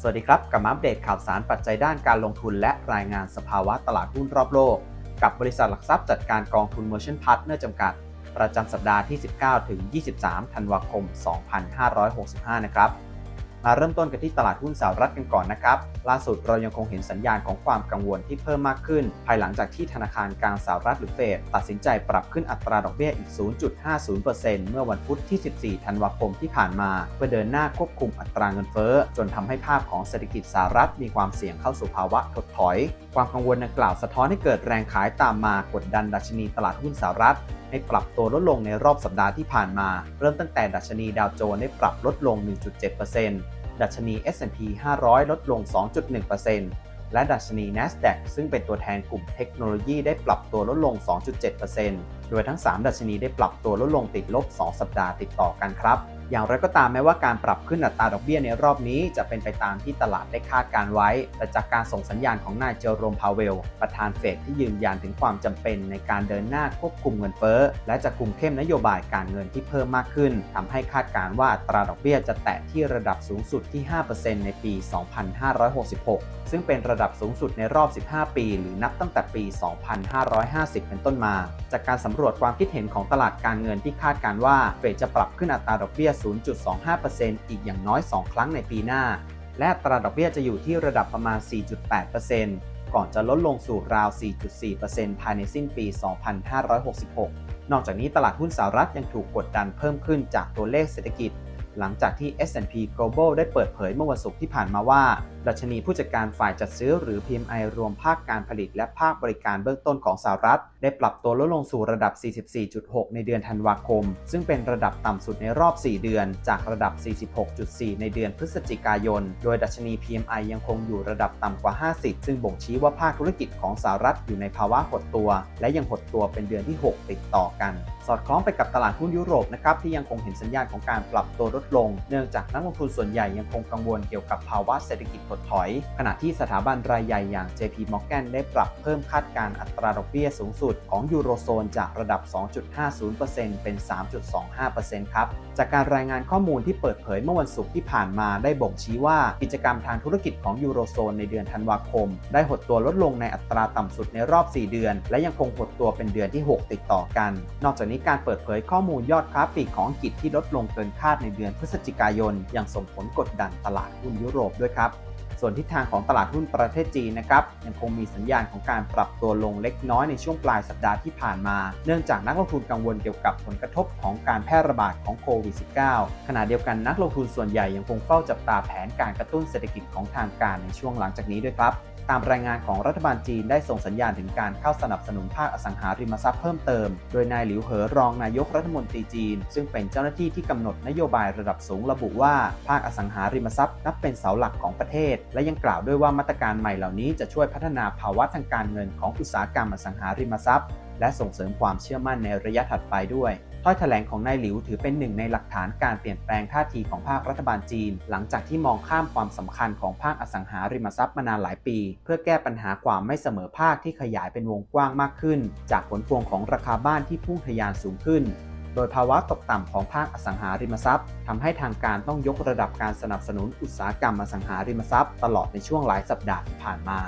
สวัสดีครับ กับมาอัปเดตข่าวสารปัจจัยด้านการลงทุน และรายงานสภาวะตลาดหุ้นรอบโลก กับบริษัทหลักทรัพย์จัดการกองทุน Merchant Partner จำกัด ประจำสัปดาห์ที่ 19 ถึง 23 ธันวาคม 2565 นะครับ มาเริ่มต้นกันที่ตลาดหุ้นสหรัฐกันก่อนนะครับ ล่าสุดเรายังคงเห็นสัญญาณของความกังวลที่เพิ่มมากขึ้น ภายหลังจากที่ธนาคารกลางสหรัฐหรือเฟดตัดสินใจปรับขึ้นอัตราดอกเบี้ยอีก 0.50%เมื่อวันพุธที่ 14 ธันวาคมที่ผ่านมา เพื่อเดินหน้าควบคุมอัตราเงินเฟ้อ จนทำให้ภาพของเศรษฐกิจสหรัฐมีความเสี่ยงเข้าสู่ภาวะถดถอย ความกังวลดังกล่าวสะท้อนให้เกิดแรงขายตามมากดดันดัชนีตลาดหุ้นสหรัฐ ให้ปรับตัวลดลงในรอบสัปดาห์ที่ผ่านมา เริ่มตั้งแต่ดัชนีดาวโจนส์ได้ปรับลดลง 1.7%ดัชนี S&P 500 ลดลง 2.1%และดัชนี NASDAQ ซึ่งเป็นตัวแทนกลุ่มเทคโนโลยีได้ปรับตัวลดลง 2.7%โดยทั้ง 3 ดัชนีได้ปรับตัวลดลงติดลบ 2 สัปดาห์ติดต่อกันครับ อย่างไรก็ตามแม้ว่าการปรับขึ้นอัตราดอกเบี้ยในรอบนี้จะเป็นไปตามที่ตลาดได้คาดการไว้ แต่จากการส่งสัญญาณของนายเจอโรมพาเวล ประธานเฟดที่ยืนยันถึงความจำเป็นในการเดินหน้าควบคุมเงินเฟ้อ และจะคุมเข้มนโยบายการเงินที่เพิ่มมากขึ้นทำให้คาดการว่าอัตราดอกเบี้ยจะแตะที่ระดับสูงสุดที่ 5%ในปี 2566 ซึ่งเป็นระดับสูงสุดในรอบ 15 ปี หรือนับตั้งแต่ปี 2550 เป็นต้นมา จากการสำรวจความคิดเห็นของตลาดการเงินที่คาดการว่าเฟดจะปรับขึ้นอัตราดอกเบี้ย0.25%อีกอย่างน้อย 2 ครั้งในปีหน้า และอัตราดอกเบี้ยจะอยู่ที่ระดับประมาณ 4.8%ก่อนจะลดลงสู่ราว 4.4%ภายในสิ้นปี 2566 นอกจากนี้ตลาดหุ้นสหรัฐยังถูกกดดันเพิ่มขึ้นจากตัวเลขเศรษฐกิจ หลังจากที่ S&P Global ได้เปิดเผยเมื่อวันศุกร์ที่ผ่านมาว่า ดัชนีผู้จัดการฝ่ายจัดซื้อหรือ PMI รวมภาคการผลิตและภาคบริการเบื้องต้นของสหรัฐ ได้ปรับตัวลดลงสู่ระดับ 44.6 ในเดือนธันวาคม ซึ่งเป็นระดับต่ำสุดในรอบ 4 เดือน จากระดับ 46.4 ในเดือนพฤศจิกายน โดยดัชนี PMI ยังคงอยู่ระดับต่ำกว่า 50 ซึ่งบ่งชี้ว่าภาคธุรกิจของสหรัฐอยู่ในภาวะหดตัว และยังหดตัวเป็นเดือนที่ 6 ติดต่อกัน สอดคล้องไปกับตลาดหุ้นยุโรปนะครับที่ยังคงเห็นสัญญาณของการปรับตัวลดลง เนื่องจากนักลงทุนส่วนใหญ่ยังคงกังวลเกี่ยวกับภาวะเศรษฐกิจถดถอย ขณะที่สถาบันรายใหญ่อย่าง JP Morgan ได้ปรับเพิ่มคาดการอัตราดอกเบี้ยสูงสุดของยูโรโซนจากระดับ 2.50%เป็น 3.25%ครับ จากการรายงานข้อมูลที่เปิดเผยเมื่อวันศุกร์ที่ผ่านมาได้บ่งชี้ว่ากิจกรรมทางธุรกิจของยูโรโซนในเดือนธันวาคม ได้หดตัวลดลงในอัตราต่ำสุดในรอบ 4 เดือน และยังคงหดตัวเป็นเดือนที่ 6 ติดต่อกัน นอกจากนี้การเปิดเผยข้อมูลยอดค้าปลีกของกฤษที่ลดลงเกินคาดในเดือนพฤศจิกายน ยังส่งผลกดดันตลาดหุ้นยุโรปด้วยครับ ส่วนทิศทางของตลาดหุ้นประเทศจีนนะครับยังคงมีสัญญาณของการปรับตัวลงเล็กน้อยในช่วงปลายสัปดาห์ที่ผ่านมา เนื่องจากนักลงทุนกังวลเกี่ยวกับผลกระทบของการแพร่ระบาดของโควิด -19 ขณะเดียวกันนักลงทุนส่วนใหญ่ยังคงเฝ้าจับตาแผนการกระตุ้นเศรษฐกิจของทางการในช่วงหลังจากนี้ด้วยครับ ตามรายงานของรัฐบาลจีนได้ส่งสัญญาณถึงการเข้าสนับสนุนภาคอสังหาริมทรัพย์เพิ่มเติม โดยนายหลิวเหอรองนายกรัฐมนตรีจีน ซึ่งเป็นเจ้าหน้าที่ที่กำหนดนโยบายระดับสูงระบุว่าภาคอสังหาริมทรัพย์นับเป็นเสาหลักของประเทศ และยังกล่าวด้วยว่ามาตรการใหม่เหล่านี้จะช่วยพัฒนาภาวะทางการเงินของอุตสาหกรรมอสังหาริมทรัพย์ และส่งเสริมความเชื่อมั่นในระยะถัดไปด้วยถ้อยแถลงของนายหลิวถือเป็นหนึ่งในหลักฐานการเปลี่ยนแปลงท่าทีของภาครัฐบาลจีน หลังจากที่มองข้ามความสำคัญของภาคอสังหาริมทรัพย์มานานหลายปี เพื่อแก้ปัญหาความไม่เสมอภาคที่ขยายเป็นวงกว้างมากขึ้น จากผลพวงของราคาบ้านที่พุ่งทะยานสูงขึ้น โดยภาวะตกต่ำของภาคอสังหาริมทรัพย์ทำให้ทางการต้องยกระดับการสนับสนุนอุตสาหกรรมอสังหาริมทรัพย์ตลอดในช่วงหลายสัปดาห์ที่ผ่านมา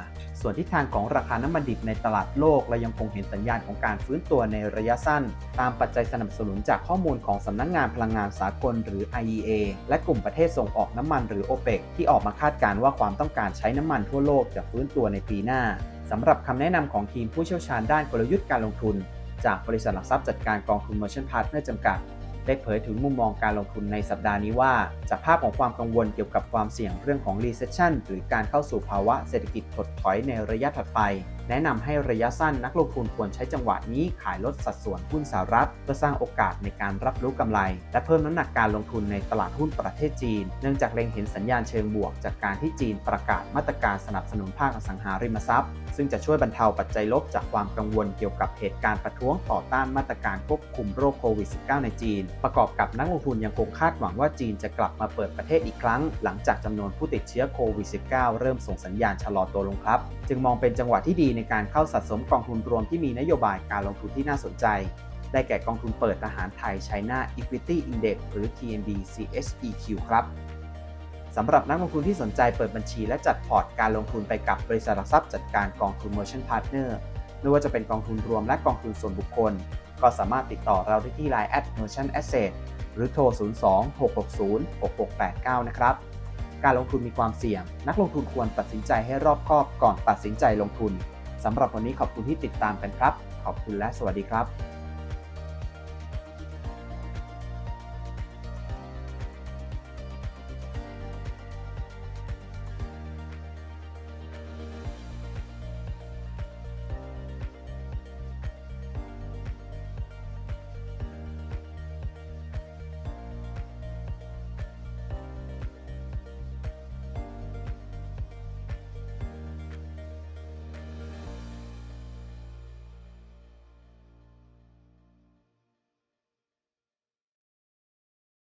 ส่วนทิศทางของราคาน้ำมันดิบในตลาดโลกเรายังคงเห็นสัญญาณของการฟื้นตัวในระยะสั้น ตามปัจจัยสนับสนุนจากข้อมูลของสำนักงงานพลังงานสากลหรือ IEA และกลุ่มประเทศส่งออกน้ำมันหรือ OPEC ที่ออกมาคาดการณ์ว่าความต้องการใช้น้ำมันทั่วโลกจะฟื้นตัวในปีหน้าสำหรับคำแนะนำของทีมผู้เชี่ยวชาญด้านกลยุทธ์การลงทุน จากบริษัทหลักทรัพย์จัดการกองทุน Merchant Partner จำกัด ได้เผยถึงมุมมองการลงทุนในสัปดาห์นี้ว่า จากภาพของความกังวลเกี่ยวกับความเสี่ยงเรื่องของ recession หรือการเข้าสู่ภาวะเศรษฐกิจถดถอยในระยะถัดไปแนะนำให้ระยะสั้นนักลงทุนควรใช้จังหวะนี้ขายลดสัดส่วนหุ้นสหรัฐ เพื่อสร้างโอกาสในการรับรู้กำไร และเพิ่มน้ำหนักการลงทุนในตลาดหุ้นประเทศจีน เนื่องจากเล็งเห็นสัญญาณเชิงบวก จากการที่จีนประกาศมาตรการสนับสนุนภาคอสังหาริมทรัพย์ ซึ่งจะช่วยบรรเทาปัจจัยลบจากความกังวลเกี่ยวกับเหตุการณ์ประท้วงต่อต้านมาตรการควบคุมโรคโควิด -19 ในจีน ประกอบกับนักลงทุนยังคงคาดหวังว่าจีนจะกลับมาเปิดประเทศอีกครั้ง หลังจากจำนวนผู้ติดเชื้อโควิด -19 เริ่มส่งสัญญาณชะลอตัวลงครับ จึงมองเป็นจังหวะที่ดีในการเข้าสะสมกองทุนรวมที่มีนโยบายการลงทุนที่น่าสนใจ ได้แก่กองทุนเปิดทหารไทย China Equity Index หรือ TMB CHEQ ครับสำหรับนักลงทุนที่สนใจเปิดบัญชีและจัดพอร์ตการลงทุนไปกับบริษัทหลักทรัพย์จัดการกองทุน Merchant Partner ไม่ว่าจะเป็นกองทุนรวมและกองทุนส่วนบุคคล ก็สามารถติดต่อเราได้ที่ Line at merchant asset หรือโทร 02-660-6689 นะครับ การลงทุนมีความเสี่ยง นักลงทุนควรตัดสินใจให้รอบคอบก่อนตัดสินใจลงทุน สำหรับวันนี้ขอบคุณที่ติดตามกันครับ ขอบคุณและสวัสดีครับ